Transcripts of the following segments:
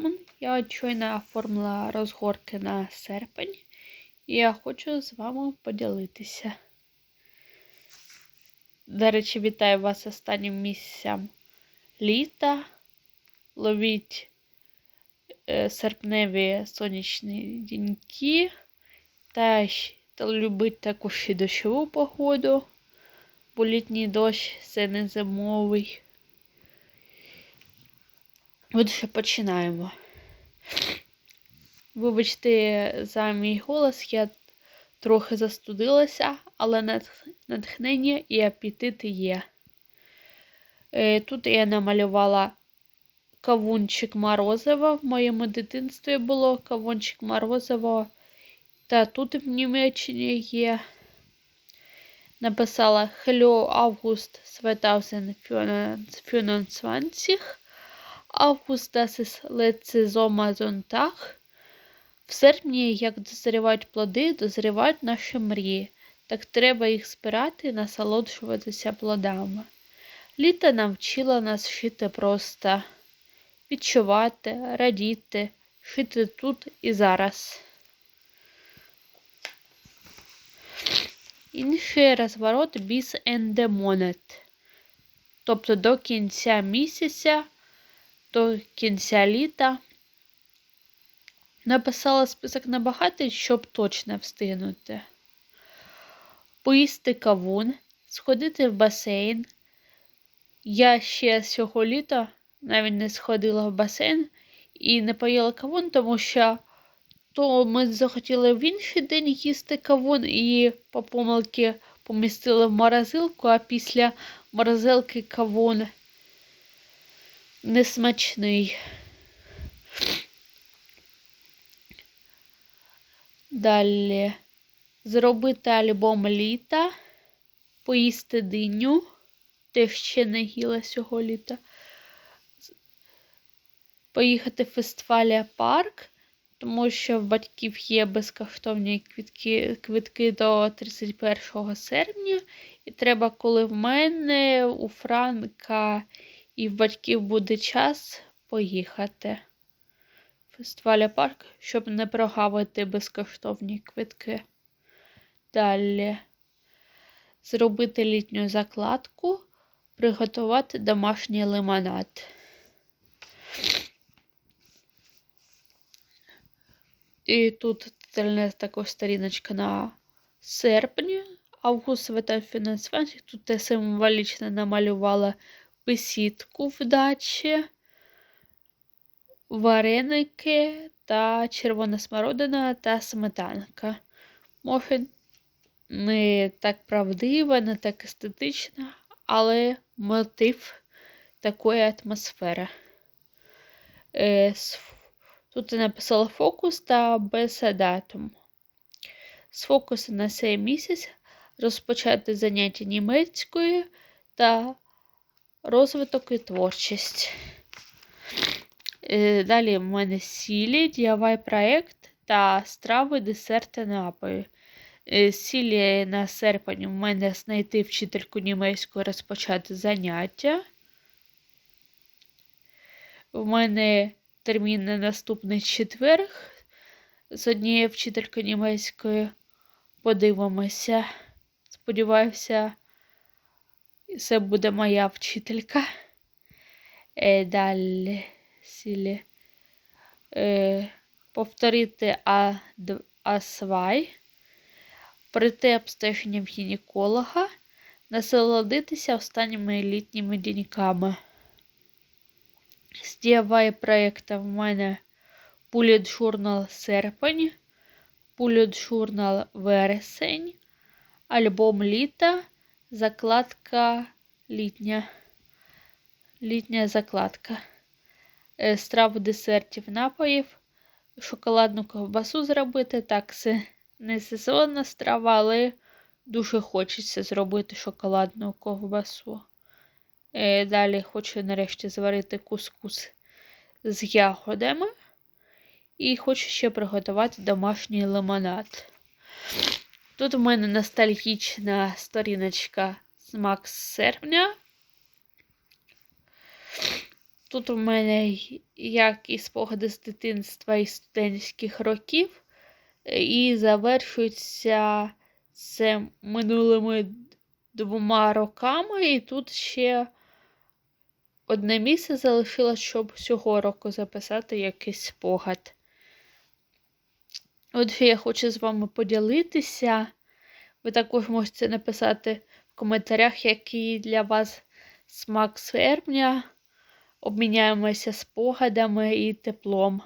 екзамен. Я щойно оформила розгорки на серпень, і я хочу з вами поділитися. До речі, вітаю вас останнім місяцем літа. Ловіть е, серпневі сонячні діньки та, та любіть також і дощову погоду, бо літній дощ це не зимовий. Отже, починаємо. Вибачте за мій голос, я трохи застудилася, але натхнення і апетит є. Е, Тут я намалювала кавунчик морозива. В моєму дитинстві було кавунчик морозиво. Та тут в Німеччині є. Написала Hello August 2025. Ist letzte Sommersonntag. В серпні, як дозрівають плоди, дозрівають наші мрії. Так треба їх збирати і насолоджуватися плодами. Літо навчило нас шити просто, відчувати, радіти, шити тут і зараз. Інший розворот Ende Monat. Тобто до кінця місяця, до кінця літа. Написала список набагато, щоб точно встигнути. Поїсти кавун, сходити в басейн. Я ще цього літа навіть не сходила в басейн і не поїла кавун, тому що то ми захотіли в інший день їсти кавун і по помилки помістили в морозилку, а після морозилки кавун несмачний. Далі зробити альбом літа, поїсти диню, те ще не їла цього літа. Поїхати в фестиваля парк, тому що в батьків є безкоштовні квитки, квитки до 31 серпня. І треба, коли в мене, у Франка і в батьків буде час поїхати фестиваля парк, щоб не прогавити безкоштовні квитки. Далі зробити літню закладку, приготувати домашній лимонад. І тут тільки також сторіночка на серпні, август фінансування. Тут я символічно намалювала бесідку в дачі вареники та червона смородина та сметанка. Може, не так правдива, не так естетична, але мотив такої атмосфери. Е, Тут я написала фокус та без датум. З фокусу на цей місяць розпочати заняття німецькою та розвиток і творчість. Е, Далі в мене сілі, DIY проєкт та страви, десерти, напої. Е, Сілі на серпень в мене знайти вчительку німецької розпочати заняття. В мене термін на наступний четверг. З однією вчителькою німецької подивимося. Сподіваюся, це буде моя вчителька. Е, Далі сілі. Е, повторити А, д- А2, обстеження гінеколога, насолодитися останніми літніми діньками. З DIY проєкту в мене Bullet Journal серпень, Bullet Journal вересень, альбом літа, закладка літня. Літня закладка. Е, Страв десертів напоїв, шоколадну ковбасу зробити. Так, це не сезонна страва, але дуже хочеться зробити шоколадну ковбасу. Е, Далі хочу нарешті зварити кускус з ягодами. І хочу ще приготувати домашній лимонад. Тут в мене ностальгічна сторіночка з Макс серпня. Тут у мене як і спогади з дитинства і студентських років, і завершується це минулими двома роками, і тут ще одне місце залишилось, щоб цього року записати якийсь спогад. Отже, я хочу з вами поділитися. Ви також можете написати в коментарях, який для вас смак серпня. Обміняємося спогадами і теплом.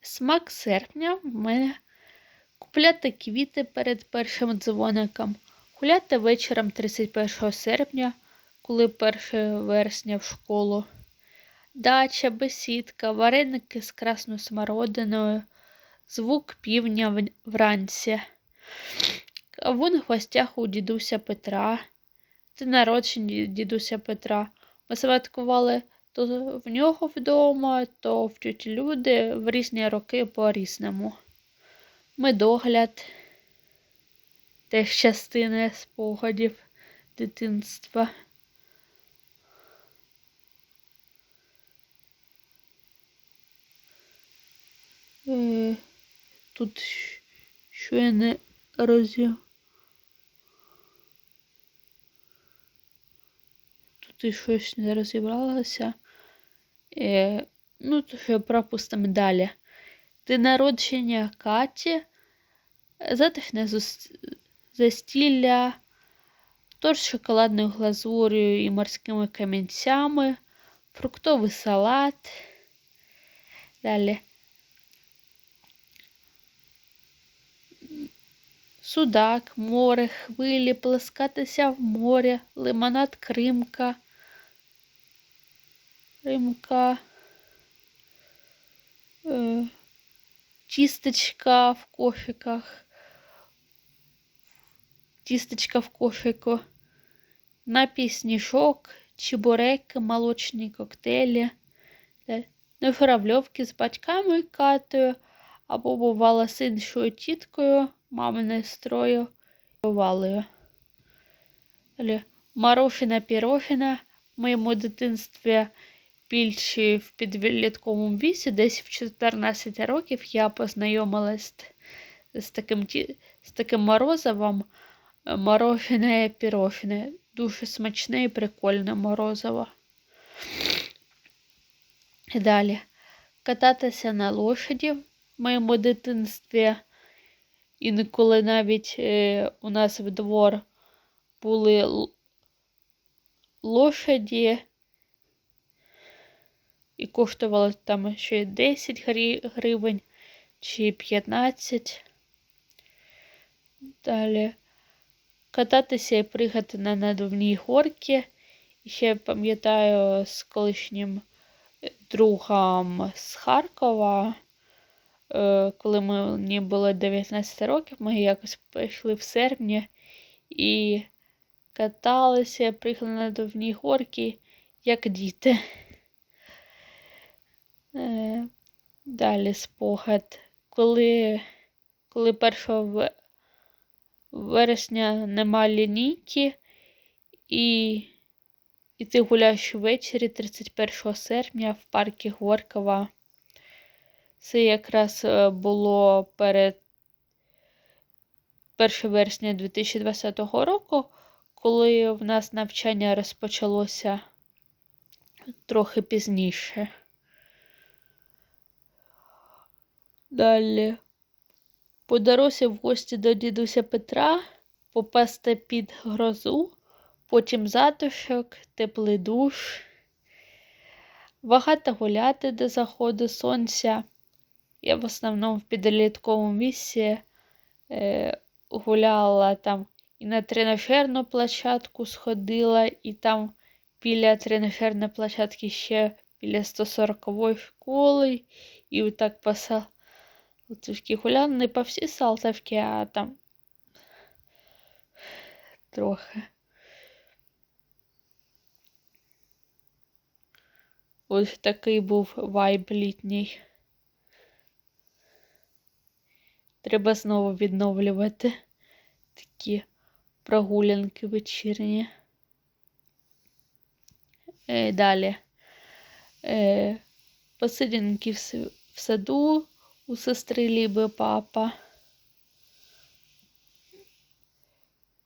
Смак серпня в мене купляти квіти перед першим дзвоником, гуляти вечором 31 серпня, коли 1 вересня в школу, дача, бесідка, вареники з красною смородиною, звук півня вранці, кавун в гостях у дідуся Петра, день народження дідуся Петра. Ми святкували то в нього вдома, то в тіті Люди в різні роки по-різному. Медогляд, теж частина спогадів дитинства. Тут що я не розів. Тут і щось не розібралося. Е, ну, то що пропустимо далі. День народження Каті, затишне застілля, торт з шоколадною глазур'ю і морськими камінцями, фруктовий салат. Далі. Судак, море, хвилі, плескатися в морі, лимонад Кримка. Римка. Е, тістечка в кошиках. Тістечка в кошику. Напій сніжок, чебуреки, молочні коктейлі. Е, журавльовки з батьками катою, або бувала з іншою тіткою, маминою сестрою, валею. Далі. Морошина пірожина в моєму дитинстві більше в підлітковому віці, десь в 14 років я познайомилась з- таким, з таким морозивом. е, Морожене. Дуже смачне і прикольне морозиво. Далі. Кататися на лошаді в моєму дитинстві. Інколи навіть е, у нас в двор були лошаді і коштувало там ще 10 грі- гривень чи 15. Далі кататися і пригати на надувній горці. І ще пам'ятаю з колишнім е, другом з Харкова. Е, Коли мені було 19 років, ми якось пішли в серпні і каталися, приїхали на надувні горки, як діти. Е, Далі спогад. Коли, коли 1 вересня нема лінійки, і, і ти гуляєш ввечері 31 серпня в парку Горького. Це якраз е, було перед 1 вересня 2020 року, коли в нас навчання розпочалося трохи пізніше. Далі. По дорозі в гості до дідуся Петра попасти під грозу, потім затишок, теплий душ, багато гуляти до заходу сонця. Я в основному в підлітковому віці е, гуляла там і на тренажерну площадку сходила, і там біля тренажерної площадки ще біля 140-ї школи, і отак по Салтівки гуляла не по всій Салтівці, а там трохи. Ось такий був вайб літній. Треба знову відновлювати такі прогулянки вечірні. Е, далі. Е, посидінки в, саду у сестри Ліби папа.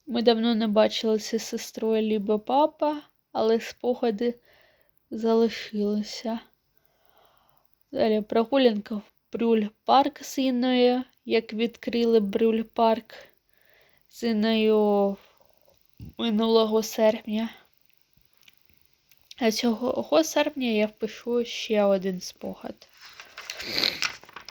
Ми давно не бачилися з сестрою Ліби папа, але спогади залишилися. Далі прогулянка в Брюль парк з Інною, як відкрили Брюль парк з Інною минулого серпня. А цього серпня я впишу ще один спогад.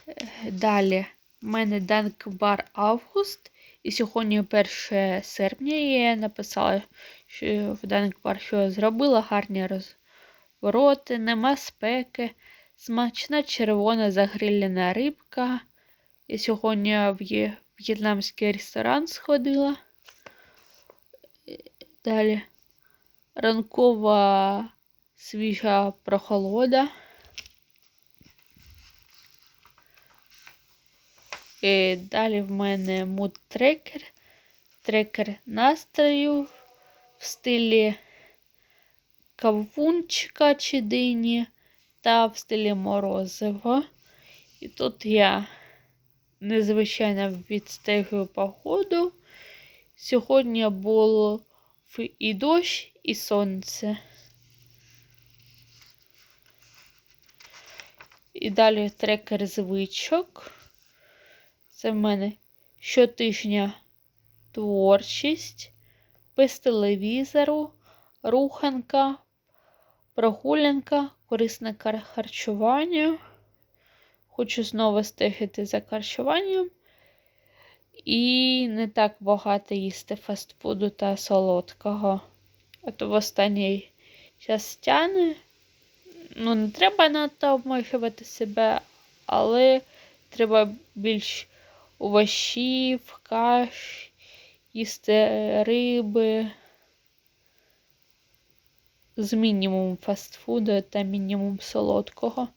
Е, Далі в мене Данкбар Август. І сьогодні 1 серпня я написала, що в Данкбар що зробила гарні розвороти, нема спеки, смачна червона загрілена рибка. Я сьогодні в в'єтнамський ресторан сходила. Е, Далі ранкова свіжа прохолода. І далі в мене муд трекер. Настрою в стилі кавунчика чи дині та в стилі морозиво. І тут я незвичайно відстежую погоду. Сьогодні було і дощ, і сонце. І далі трекер звичок. Це в мене щотижня творчість, без телевізору, руханка, прогулянка, корисне харчування. Хочу знову стежити за харчуванням. І не так багато їсти фастфуду та солодкого. А то в останній час тяне. Ну, не треба надто обмежувати себе, але треба більш овочів, каш, їсти риби з мінімум фастфуду та мінімум солодкого.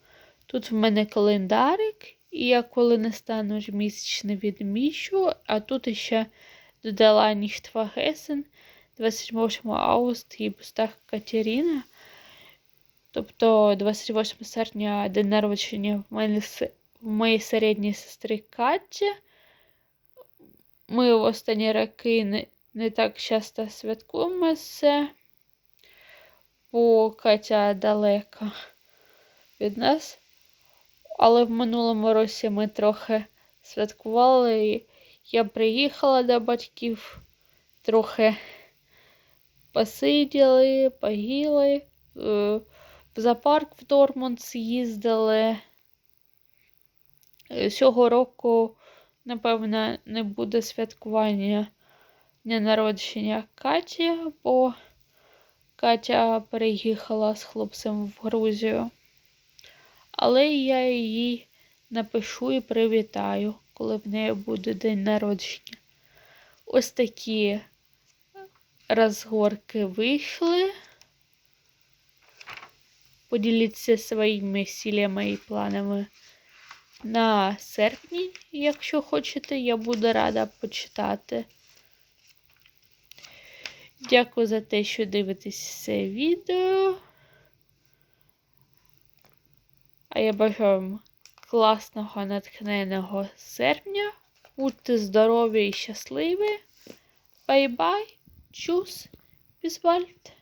Тут в мене календарик, і я коли не стану місячне відміщу, а тут ще додала ніштва Гесен 28 августа і пустах Катерина. Тобто 28 серпня день народження в мене в моєї середньої сестри Каті. Ми в останні роки не, не так часто святкуємо це, бо Катя далека від нас. Але в минулому році ми трохи святкували. і Я приїхала до батьків, трохи посиділи, поїли. е, В зоопарк в Дормунд з'їздили. Е, Цього року, напевно, не буде святкування дня народження Каті, бо Катя переїхала з хлопцем в Грузію. Але я їй напишу і привітаю, коли в неї буде день народження. Ось такі розгорки вийшли. Поділіться своїми цілями і планами на серпні, якщо хочете, я буду рада почитати. Дякую за те, що дивитесь це відео. А я бажаю вам класного натхненного серпня. Будьте здорові і щасливі. Бай-бай. Чус. Bald.